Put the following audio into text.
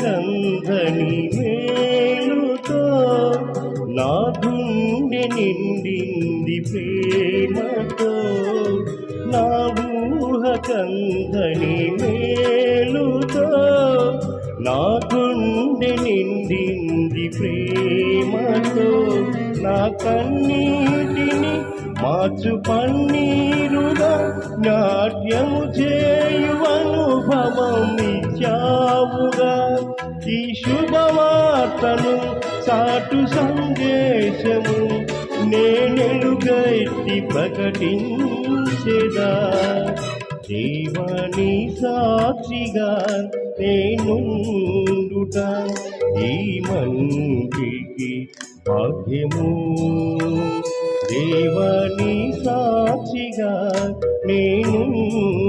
కందని మేలుతో నా గుండె నిండింది ప్రేమతో నా ఊహ కందని మేలుతో నా గుండె నిండింది ప్రేమతో నా కన్నీటిని మార్చు పన్నీరుగా నాట్యము చే ఈ శుభవార్తను సాటు సందేశము నేనెను గట్టి ప్రకటించేదా. దేవాని సాక్షిగా నేనుండుట ఈ మంటికి భాగ్యము దేవాని సాక్షిగా నేను